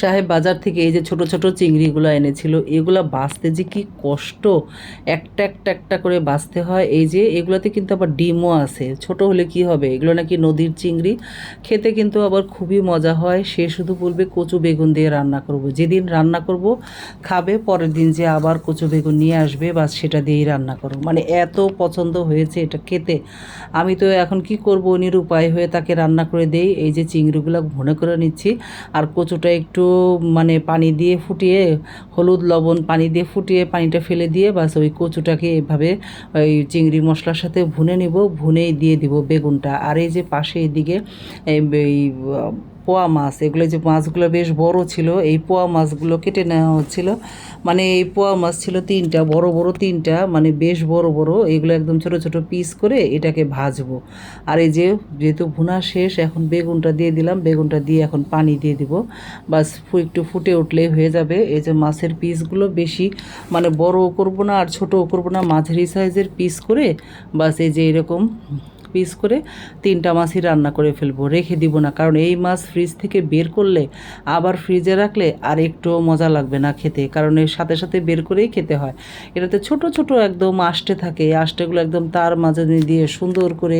সাহেব বাজার থেকে এই যে ছোট ছোট চিংড়িগুলো এনেছিল, এগুলো বাছতে যে কি কষ্ট? একটা একটা একটা করে বাছতে হয়। এই যে এগুলোতে কিন্তু আবার ডিমও আছে। ছোট হলে কি হবে? এগুলো নাকি নদীর চিংড়ি। খেতে কিন্তু আবার খুবই মজা হয়। সে শুধু বলবে, কচু বেগুন দিয়ে রান্না করব। যেদিন রান্না করব, খাবে, পরের দিন যে আবার কচু বেগুন নিয়ে আসবে বা সেটা দিয়েই রান্না করো মানে এত পছন্দ হয়েছে এটা খেতে। আমি তো এখন কি করব? নিরুপায় হয়ে তাকে রান্না করে দেই। এই যে চিংড়িগুলো ভুনে করে নিচ্ছি। আর কচুটা একটু মানে পানি দিয়ে ফুটিয়ে, হলুদ, লবণ পানি দিয়ে ফুটিয়ে পানিটা ফেলে দিয়ে বাস ওই কচুটাকে এভাবে ওই চিংড়ি মশলার সাথে ভুনে নিব, ভুনেই দিয়ে দিব বেগুনটা। আর এই যে পাশে এদিকে, এই পোয়া মাছ, এগুলো যে মাছগুলো বেশ বড় ছিল, এই পোয়া মাছগুলো কেটে নেওয়া হচ্ছিল। মানে এই পোয়া মাছ ছিল তিনটা, বড় বড় তিনটা মানে বেশ বড় বড়, এগুলো একদম ছোট ছোট পিস করে এটাকে ভাজবো। আর এই যে যেহেতু ভুনা শেষ, এখন বেগুনটা দিয়ে দিলাম, বেগুনটা দিয়ে এখন পানি দিয়ে দিব। বাস একটু ফুটে উঠলেই হয়ে যাবে। এই যে মাছের পিসগুলো বেশি মানে বড়ও করব না আর ছোটও করব না, মাঝারি সাইজের পিস করে, বাস এই যে এরকম পিস করে তিনটা মাছই রান্না করে ফেলব। রেখে দিব না, কারণ এই মাছ ফ্রিজ থেকে বের করলে, আবার ফ্রিজে রাখলে আর একটুও মজা লাগবে না খেতে, কারণ এর সাথে সাথে বের করেই খেতে হয়। এটাতে ছোট ছোট একদম আষ্টে থাকে, এই আষ্টেগুলো একদম তার মাঝে দিয়ে সুন্দর করে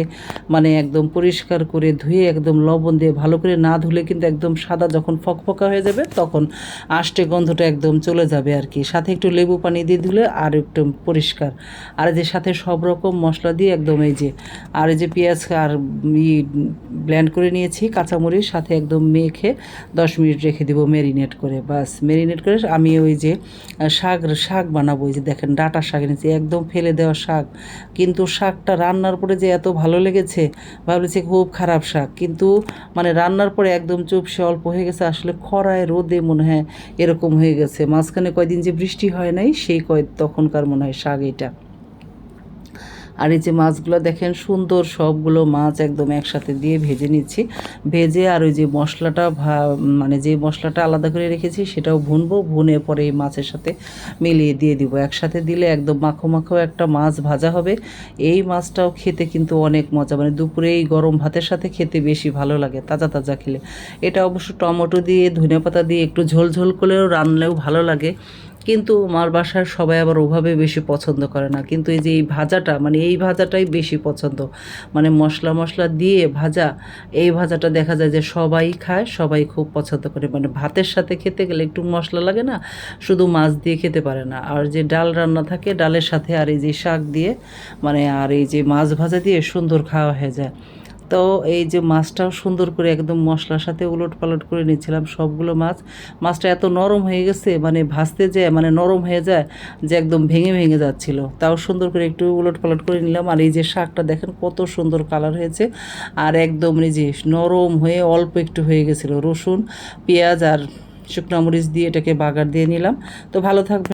মানে একদম পরিষ্কার করে ধুয়ে একদম লবণ দিয়ে ভালো করে না ধুলে কিন্তু একদম সাদা যখন ফকফকা হয়ে যাবে, তখন আষ্টে গন্ধটা একদম চলে যাবে আর কি। সাথে একটু লেবু পানি দিয়ে ধুলে আর একটু পরিষ্কার। আর যে সাথে সব রকম মশলা দিয়ে একদম এই যে, আর যে পেঁয়াজ আর ই ব্ল্যান্ড করে নিয়েছি, কাঁচামরিচ সাথে একদম মেখে দশ মিনিট রেখে দিব ম্যারিনেট করে। বাস ম্যারিনেট করে আমি ওই যে শাক শাক বানাবো ওই যে দেখেন ডাটা শাক এনেছি, একদম ফেলে দেওয়া শাক। কিন্তু শাকটা রান্নার পরে যে এত ভালো লেগেছে, ভাবলেছি খুব খারাপ শাক। কিন্তু মানে রান্নার পরে একদম চুপসে অল্প হয়ে গেছে, আসলে খরায় রোদে মনে হয় এরকম হয়ে গেছে। মাঝখানে কয়দিন যে বৃষ্টি হয় নাই, সেই কয়, তখনকার মনে হয় শাক এটা আর এই যে মাছগুলো দেখেন, সুন্দর সবগুলো মাছ একদম একসাথে দিয়ে ভেজে নিচ্ছি। ভেজে আর ওই যে মশলাটা মানে যে মশলাটা আলাদা করে রেখেছি সেটাও ভুনবো, ভুনে পরে এই মাছের সাথে মিলিয়ে দিয়ে দিব। একসাথে দিলে একদম মাখো মাখো একটা মাছ ভাজা হবে। এই মাছটাও খেতে কিন্তু অনেক মজা মানে দুপুরে এই গরম ভাতের সাথে খেতে বেশি ভালো লাগে, তাজা তাজা খেলে। এটা অবশ্য টমেটো দিয়ে ধনে পাতা দিয়ে একটু ঝোল ঝোল করলেও রান্নলেও ভালো লাগে। কিন্তু আমার বাসার সবাই আবার ওভাবে বেশি পছন্দ করে না। কিন্তু এই যে এই ভাজাটা মানে এই ভাজাটাই বেশি পছন্দ। মানে মশলা মশলা দিয়ে ভাজা, এই ভাজাটা দেখা যায় যে সবাই খায়, সবাই খুব পছন্দ করে। মানে ভাতের সাথে খেতে গেলে একটু মশলা লাগে না, শুধু মাছ দিয়ে খেতে পারে না। আর যে ডাল রান্না থাকে, ডালের সাথে আর এই যে শাক দিয়ে মানে আর এই যে মাছ ভাজা দিয়ে সুন্দর খাওয়া হয়ে যায়। তো এই যে মাছটাও সুন্দর করে একদম মশলার সাথে উলট পালট করে নিচ্ছিলাম সবগুলো মাছ। মাছটা এত নরম হয়ে গেছে মানে ভাজতে যায় মানে নরম হয়ে যায়, যে একদম ভেঙে ভেঙে যাচ্ছিল। তাও সুন্দর করে একটু উলট পালট করে নিলাম। আর এই যে শাকটা দেখেন কত সুন্দর কালার হয়েছে। আর একদম এই যে নরম হয়ে অল্প একটু হয়ে গেছিল রসুন, পেঁয়াজ আর শুকনো মরিচ দিয়ে এটাকে বাগার দিয়ে নিলাম। তো ভালো থাকবে